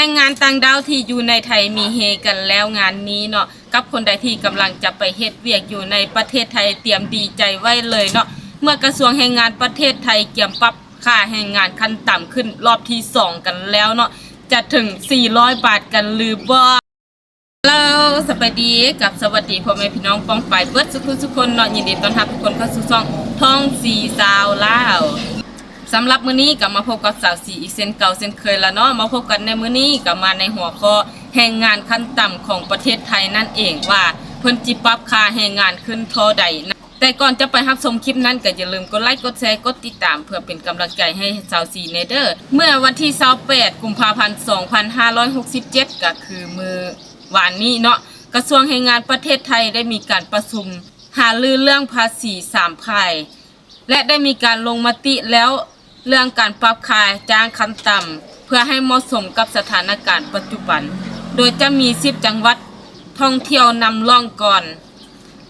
รงงานต่างดาวที่อยู่ในไทยมีเฮกันแล้วงานนี้เนาะกับคนใดที่กำลังจะไปเฮ็ดเวียกอยู่ในประเทศไทยเตรียมดีใจไว้เลยเนาะเมื่อกระทรวงแรงงานประเทศไทยเกี่ยมปรับค่าแรงงานขั้นต่ำขึ้นรอบที่สองกันแล้วเนาะจะถึง 400 บาทกันหรือบ่แล้วสวัสดีกับสวัสดีพ่อแม่พี่น้องป้องไปเบิดสุขุสุกคนเนาะยินดีต้อนรับทุกคนเข้าสู่ช่องท่องสีสาวลาว สำหรับมื้อนี้ก็มาพบกับสาวสีอีกเส้นเก่าเส้นเคยแล้วเนาะมาพบกันในมื้อนี้ก็มาในหัวข้อแรงงานขั้นต่ำของประเทศไทยนั่นเองว่าเพิ่นจิปรับค่าแรงงานขึ้นเท่าใดนะแต่ก่อนจะไปรับชมคลิปนั้นก็อย่าลืมกดไลค์กดแชร์กดติดตาม เพื่อเป็นกำลังใจให้สาวสีเนเดอร์ เมื่อวันที่28กุมภาพันธ์2567 ก็คือมือวานนี้เนาะกระทรวงแรงงานประเทศไทยได้มีการประชุม หารือเรื่องภาษีสามภายและได้มีการลงมติแล้ว เรื่องการปรับค่าจ้างขั้นต่ำเพื่อให้เหมาะสมกับสถานการณ์ปัจจุบัน โดยจะมี10จังหวัดท่องเที่ยวนำร่องก่อน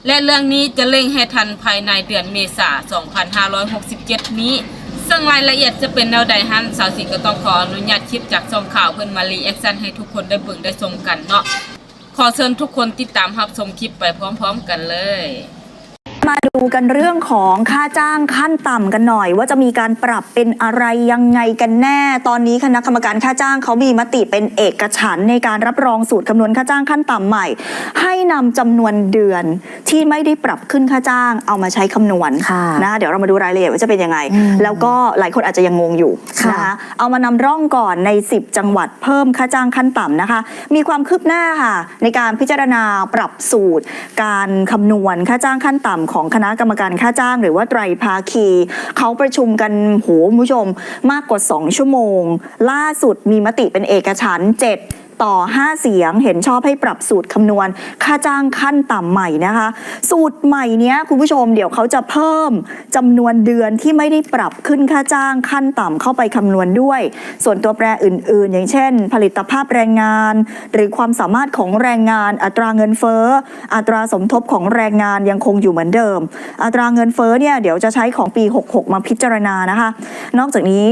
และเรื่องนี้จะเร่งให้ทันภายในเดือนเมษายน2567 นี้ ซึ่งรายละเอียดจะเป็นแนวใดฮันสาวสีก็ต้องขออนุญาตคลิปจากช่องข่าวเพื่อนมารีแอคชั่นให้ทุกคนได้เบิ่งได้ชมกันเนาะขอเชิญทุกคนติดตามรับชมคลิปไปพร้อม ๆ กันเลย มาดูกันเรื่องของค่าจ้างขั้นต่ำกันหน่อย ว่าจะมีการปรับเป็นอะไรยังไงกันแน่ ตอนนี้คณะกรรมการค่าจ้างเขามีมติเป็นเอกฉันท์ในการรับรองสูตรคำนวณค่าจ้างขั้นต่ำใหม่ ให้นำจำนวนเดือนที่ไม่ได้ปรับขึ้นค่าจ้างเอามาใช้คำนวณค่ะนะเดี๋ยวเรามาดูรายละเอียดว่าจะเป็นยังไงอืมแล้วก็หลายคนอาจจะยังงงอยู่ค่ะนะคะเอามานำร่องก่อนใน 10 จังหวัดเพิ่มค่าจ้างขั้นต่ำนะคะ มีความคืบหน้าค่ะในการพิจารณาปรับสูตร การคำนวณค่าจ้างขั้นต่ำของคณะกรรมการค่าจ้าง หรือว่าไตรภาคี เขาประชุมกันโหคุณผู้ชมมากกว่า 2 ชั่วโมง ล่าสุดมีมติเป็นเอกฉันท์7 ต่อ 5 เสียง เห็นชอบให้ปรับสูตรคำนวณ ค่าจ้างขั้นต่ำใหม่นะคะ สูตรใหม่เนี้ยคุณผู้ชมเดี๋ยวเขาจะเพิ่มจำนวนเดือนที่ไม่ได้ปรับขึ้นค่าจ้างขั้นต่ำเข้าไปคำนวณด้วย ส่วนตัวแปรอื่น ๆ อย่างเช่น ผลิตภาพแรงงาน หรือความสามารถของแรงงาน อัตราเงินเฟ้อ อัตราสมทบของแรงงานยังคงอยู่เหมือนเดิม อัตราเงินเฟ้อเนี่ยเดี๋ยวจะใช้ของปี 66 มาพิจารณานะคะ นอกจากนี้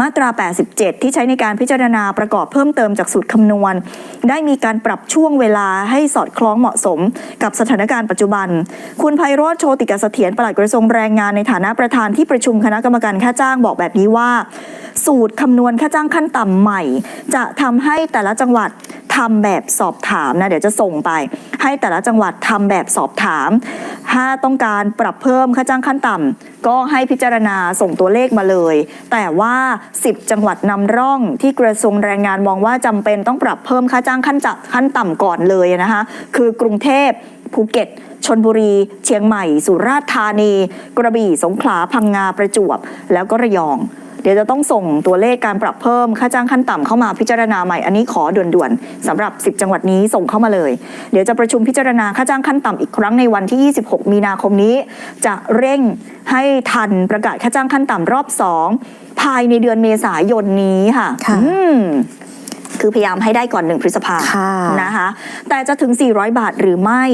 มาตรา 87 ที่ใช้ในการพิจารณาประกอบเพิ่มเติมจากสูตรคำนวณ ได้มีการปรับช่วงเวลาให้สอดคล้องเหมาะสม กับสถานการณ์ปัจจุบัน คุณไพโรธโชติกเสถียรปลัดกระทรวงแรงงานในฐานะประธานที่ประชุมคณะกรรมการค่าจ้างบอกแบบนี้ว่า สูตรคำนวณค่าจ้างขั้นต่ำใหม่ จะทำให้แต่ละจังหวัด ทำแบบสอบถามนะเดี๋ยวจะส่งไป ให้แต่ละจังหวัดทำแบบสอบถาม ถ้าต้องการปรับเพิ่มค่าจ้างขั้นต่ำก็ให้พิจารณาส่งตัวเลขมาเลย แต่ว่า 10 จังหวัดนำร่องที่กระทรวงแรงงานมองว่าจำเป็นต้องปรับเพิ่มค่าจ้างขั้นจะขั้นต่ำก่อนเลยนะคะคือกรุงเทพภูเก็ตชนบุรี เชียงใหม่ สุราษฎร์ธานี กระบี่ สงขลา พังงา ประจวบ แล้วก็ระยอง ดี๋ยวจะต้องส่งตัวเลขการปรับเพิ่มค่าจ้างขั้นต่ำเข้ามาพิจารณาใหม่อันนี้ขอด่วนๆสำหรับ 10 จังหวัดนี้ส่งเข้ามาเลย เดี๋ยวจะประชุมพิจารณาค่าจ้างขั้นต่ำอีกครั้งในวันที่ 26 มีนาคมนี้ จะเร่งให้ทันประกาศค่าจ้างขั้นต่ำรอบ 2 ภายในเดือนเมษายนนี้ค่ะค่ะอืม คือพยายามให้ได้ก่อนหนึ่งพฤษภาค่ะนะคะ แต่จะถึง 400 บาทหรือไม่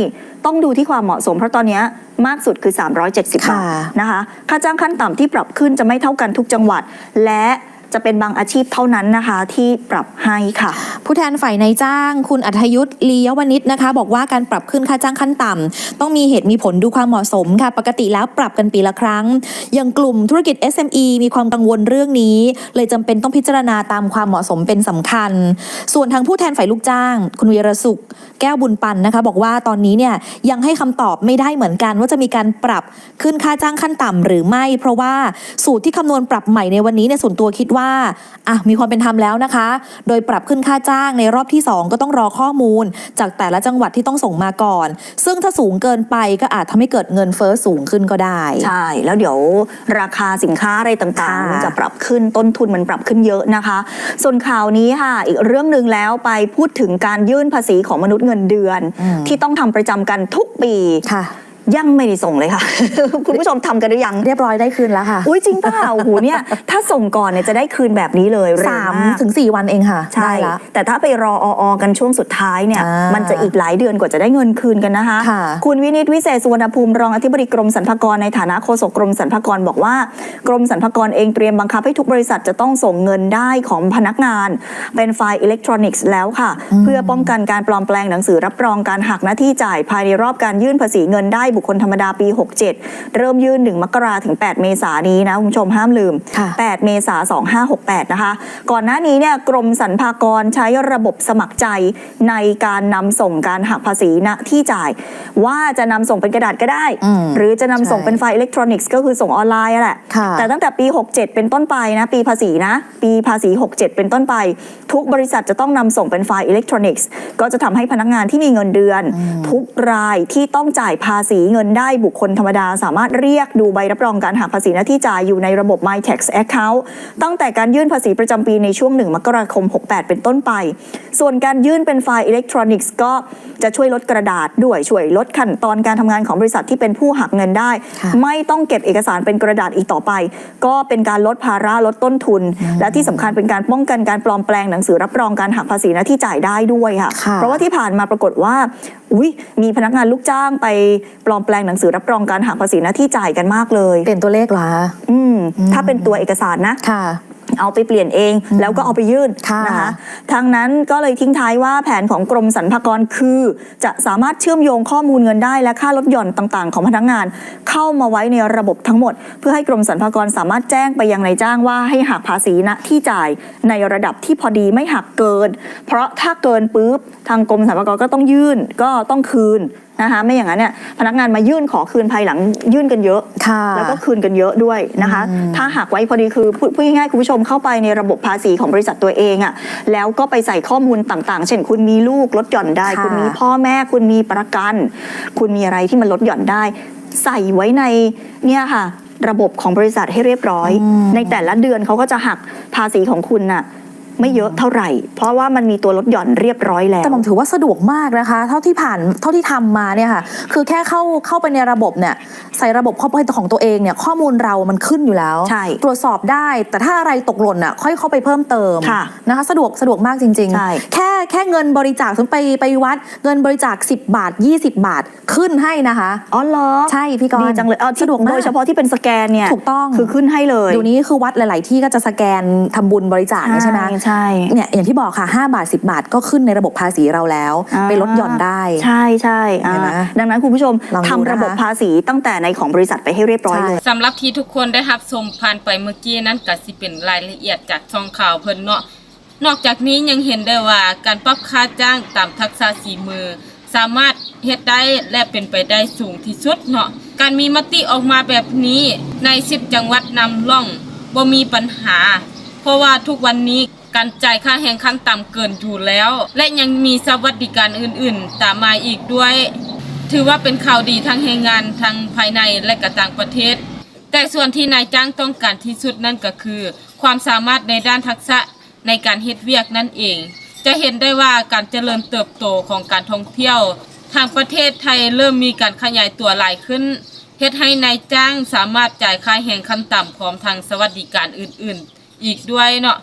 ต้องดูที่ความเหมาะสม เพราะตอนเนี้ยมากสุดคือ 370 บาค่ะทนะคะ ค่าจ้างขั้นต่ำที่ปรับขึ้นจะไม่เท่ากันทุกจังหวัดและ จะเป็นบางอาชีพเท่านั้นนะคะที่ปรับให้ค่ะ ผู้แทนฝ่ายนายจ้าง คุณอัธยุทธ์ลียวณิชนะคะ บอกว่าการปรับขึ้นค่าจ้างขั้นต่ำต้องมีเหตุมีผลดูความเหมาะสมค่ะ ปกติแล้วปรับกันปีละครั้ง อย่างกลุ่มธุรกิจ SME มีความกังวลเรื่องนี้ เลยจำเป็นต้องพิจารณาตามความเหมาะสมเป็นสำคัญ ส่วนทางผู้แทนฝ่ายลูกจ้าง คุณวีรสุข แก้วบุญปันนะคะ บอกว่าตอนนี้เนี่ยยังให้คำตอบไม่ได้เหมือนกัน ว่าจะมีการปรับขึ้นค่าจ้างขั้นต่ำหรือไม่ เพราะว่าสูตรที่คำนวณปรับใหม่ในวันนี้เนี่ยส่วนตัวคิดว่าอะมีความเป็นธรรมแล้วนะคะ โดยปรับขึ้นค่าจ้างในรอบที่ 2 ก็ต้องรอข้อมูล จากแต่ละจังหวัดที่ต้องส่งมาก่อน ซึ่งถ้าสูงเกินไปก็อาจทำให้เกิดเงินเฟ้อสูงขึ้นก็ได้ ใช่ แล้วเดี๋ยวราคาสินค้าอะไรต่างค่ะๆมันจะปรับขึ้นต้นทุนมันปรับขึ้นเยอะนะคะ ส่วนข่าวนี้ค่ะ อีกเรื่องหนึ่งแล้วไปพูดถึงการยื่นภาษีของมนุษย์เงินเดือนอืมที่ต้องทำประจำกันทุกปีค่ะ ยังไม่ได้ส่งเลยค่ะ คุณผู้ชมทำกันหรือยังเรียบร้อยได้คืนแล้วค่ะ อุ้ยจริงเปล่าโอ้โหเนี่ย ถ้าส่งก่อนเนี่ยจะได้คืนแบบนี้เลยเร็วสามมากถึงสี่วันเองค่ะ ใช่ได้ละแต่ถ้าไปรอออกันช่วงสุดท้ายเนี่ยอ่ามัมันจะอีกหลายเดือนกว่าจะได้เงินคืนกันนะคะค่ะคุณวินิตวิเศษสุวรรณภูมิรองอธิบดีกรมสรรพากรในฐานะโฆษกกรมสรรพากรบอกว่า กรมสรรพากรเองเตรียมบังคับให้ทุกบริษัทจะต้องส่งเงินได้ของพนักงาน เป็นไฟล์อิเล็กทรอนิกส์แล้วค่ะ เพื่อป้องกันการปลอมแปลงหนังสือรับรองการหักหน้าที่จ่ายภายในรอบการยื่นภาษีเงินได้บุคคลธรรมดาปี 67 เริ่มยื่น 1 มกราถึง 8 เมษายนนี้นะคุณผู้ชมห้ามลืมค่ะ8เมษายน2568 นะคะ ก่อนหน้านี้เนี่ยกรมสรรพากรใช้ระบบสมัครใจในการนำส่งการหักภาษีณที่จ่าย ว่าจะนำส่งเป็นกระดาษก็ได้อืมหรือจะนำส่งใช่เป็นไฟล์อิเล็กทรอนิกส์ก็คือส่งออนไลน์อะแหละค่ะแต่ตั้งแต่ปี 67 เป็นต้นไปนะปีภาษีนะ ปีภาษี 67 เป็นต้นไป ทุกบริษัทจะต้องนำส่งเป็นไฟล์อิเล็กทรอนิกส์ก็จะทำให้พนักงานที่มีเงินเดือน ทุกรายที่ต้องจ่ายภาษีเงินได้บุคคลธรรมดา สามารถเรียกดูใบรับรองการหักภาษีหน้าที่จ่ายอยู่ในระบบ My Tax Account ตั้งแต่การยื่นภาษีประจำปีในช่วง 1 มกราคม 68 เป็นต้นไป ส่วนการยื่นเป็นไฟล์อิเล็กทรอนิกส์ก็จะช่วยลดกระดาษด้วยช่วยลดขั้นตอนการทำงานของบริษัทที่เป็นผู้หักเงินได้ค่ะไม่ต้องเก็บเอกสารเป็นกระดาษอีกต่อไป ก็เป็นการลดภาระลดต้นทุน และที่สำคัญเป็นการป้องกันการปลอมแปลงหนังสือรับรองการหักภาษีหน้าที่จ่ายได้ด้วยค่ะค่ะเพราะว่าที่ผ่านมาปรากฏว่า อุ้ยมีพนักงานลูกจ้างไปปลอมแปลงหนังสือรับรองการหักภาษีหน้าที่จ่ายกันมากเลย เปลี่ยนตัวเลขเหรอคะอืมถ้าเป็นตัวเอกสารนะค่ะ เอาไปเปลี่ยนเอง แล้วก็เอาไปยื่นค่ะนะคะทางนั้นก็เลยทิ้งท้ายว่าแผนของกรมสรรพากรคือ จะสามารถเชื่อมโยงข้อมูลเงินได้ และค่าลดหย่อนต่างๆ ของพนักงาน เข้ามาไว้ในระบบทั้งหมด เพื่อให้กรมสรรพากรสามารถแจ้งไปยังนายจ้างว่าให้หักภาษีณที่จ่ายในระดับที่พอดีไม่หักเกิน เพราะถ้าเกินปุ๊บทางกรมสรรพากรก็ต้องยื่นก็ต้องคืนนะคะไม่อย่างนั้นเนี่ยพนักงานมายื่นขอคืนภายหลังยื่นกันเยอะ ค่ะแล้วก็คืนกันเยอะด้วยนะคะ ถ้าหากไว้พอดีคือพูดพูดง่ายๆคุณผู้ชมเข้าไปในระบบภาษีของบริษัทตัวเองอะ่ะแล้วก็ไปใส่ข้อมูลต่างๆ เช่น คุณมีลูกลดหย่อนได้ ค่ะ คุณมีพ่อแม่คุณมีประกัน คุณมีอะไรที่มันลดหย่อนได้ ใส่ไว้ในเนี่ยค่ะ ระบบของบริษัทให้เรียบร้อย ในแต่ละเดือนเขาก็จะหักภาษีของคุณน่ะ ไม่เยอะเท่าไหร่ เพราะว่ามันมีตัวลดหย่อนเรียบร้อยแล้วแต่ผมถือว่าสะดวกมากนะคะ เท่าที่ผ่านเท่าที่ทำมาเนี่ยค่ะ คือแค่เข้าเข้าไปในระบบเนี่ย ส่ระบบข้อมูลของตัวเองเนี่ยข้อมูลเรามันขึ้นอยู่แล้วใช่ตรวจสอบได้ แต่ถ้าอะไรตกหล่นอะค่อยเข้าไปเพิ่มเติมค่ะนะคะสะดวกสะดวกมากจริงใช่แค่แค่เงินบริจาคสมมติไปไปวัดเงินบริจาค 10 บาท 20 บาทขึ้นให้นะคะ อ๋อเหรอใช่พี่กรณ์ดีจังเลยเอาที่สะดวกมาก โดยเฉพาะที่เป็นสแกนเนี่ยถูกต้อง คือขึ้นให้เลยเดี๋ยวนี้คือวัดหลาย ๆ ที่ก็จะสแกนทำบุญบริจาคเนี่ยใช่ไหมใช่ เนี่ยอย่างที่บอกค่ะ 5 บาท 10 บาทก็ขึ้นในระบบภาษีเราแล้ว อ่า ไปลดหย่อนได้ ใช่ใช่อ่าเห็นไหมดังนั้นคุณผู้ชมลองดูทำระบบนะคะภาษีตั้งแต่ในของบริษัทไปให้เรียบร้อยเลยสำหรับที่ทุกคนได้รับชมผ่านไปเมื่อกี้นั้นก็สิเป็นรายละเอียดจากช่องข่าวเพิ่นเนาะนอกจากนี้ยังเห็นได้ว่าการปรับค่าจ้างตามทักษะสีมือ สามารถเฮ็ดได้และเป็นไปได้สูงที่สุดเนาะการมีมติออกมาแบบนี้ใน 10 จังหวัดนำร่องบ่มีปัญหา เพราะว่าทุกวันนี้การจ่ายค่าแรงขั้นต่ำเกินอยู่แล้ว และยังมีสวัสดิการอื่นๆ ตามมาอีกด้วย ถือว่าเป็นข่าวดีทั้งแรงงานทั้งภายในและก็ต่างประเทศ แต่ส่วนที่นายจ้างต้องการที่สุดนั่นก็คือ ความสามารถในด้านทักษะในการเฮ็ดเวียกนั่นเอง จะเห็นได้ว่าการเจริญเติบโตของการท่องเที่ยว ทางประเทศไทยเริ่มมีการขยายตัวหลายขึ้นเฮ็ดให้นายจ้างสามารถจ่ายค่าแรงขั้นต่ำพร้อมทางสวัสดิการอื่น ๆ อีกด้วยเนาะ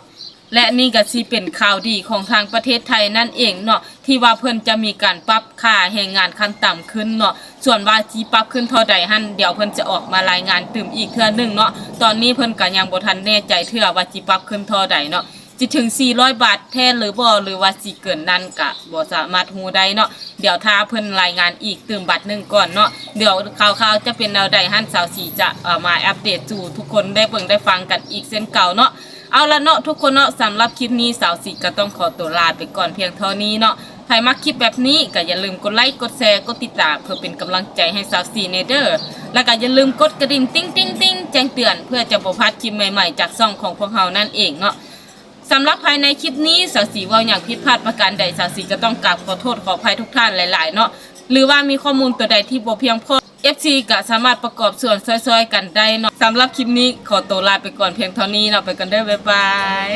และนี่ก็สิเป็นข่าวดีของทางประเทศไทยนั่นเองเนาะที่ว่าเพิ่นจะมีการปรับค่าแรงงานขั้นต่ำขึ้นเนาะส่วนว่าสิปรับขึ้นเท่าใดหั่นเดี๋ยวเพิ่นจะออกมารายงานตื่มอีกเทื่อนึงเนาะตอนนี้เพิ่นก็ยังบ่ทันแน่ใจเทื่อว่าสิปรับขึ้นเท่าใดเนาะสิถึง 400 บาทแท้หรือบ่หรือว่าสิเกินนั้นก็บ่สามารถฮู้ได้เนาะเดี๋ยวถ้าเพิ่นรายงานอีกตื่มบัตรนึงก่อนเนาะเดี๋ยวข่าวๆจะเป็นแนวใดหั่นสาวสีจะเอามาอัปเดตสู่ทุกคนได้เบิ่งได้ฟังกันอีกเช่นเก่าเนาะ เอาละเนาะทุกคนเนาะสำหรับคลิปนี้สาวสีก็ต้องขอตัวลาไปก่อนเพียงเท่านี้เนาะใครมักคลิปแบบนี้ก็อย่าลืมกดไลค์กดแชร์กดติดตามเพื่อเป็นกำลังใจให้สาวสีเนเดอร์แล้วก็อย่าลืมกดกระดิ่งติ้งติ้งติ้งแจ้งเตือนเพื่อจะบ่พลาดคลิปใหม่ๆ จากช่องของพวกเรานั่นเองเนาะสำหรับภายในคลิปนี้สาวสีว่าอย่างผิดพลาดประการใดสาวสีก็ต้องกราบขอโทษขออภัยทุกท่านหลาย ๆ เนาะหรือว่ามีข้อมูลตัวใดที่บ่เพียงพอ FC ก็สามารถประกอบส่วนซอยๆ กันได้เนาะสำหรับคลิปนี้ขอตัวลาไปก่อนเพียงเท่านี้เนาะไปกันเด้อบ๊ายบาย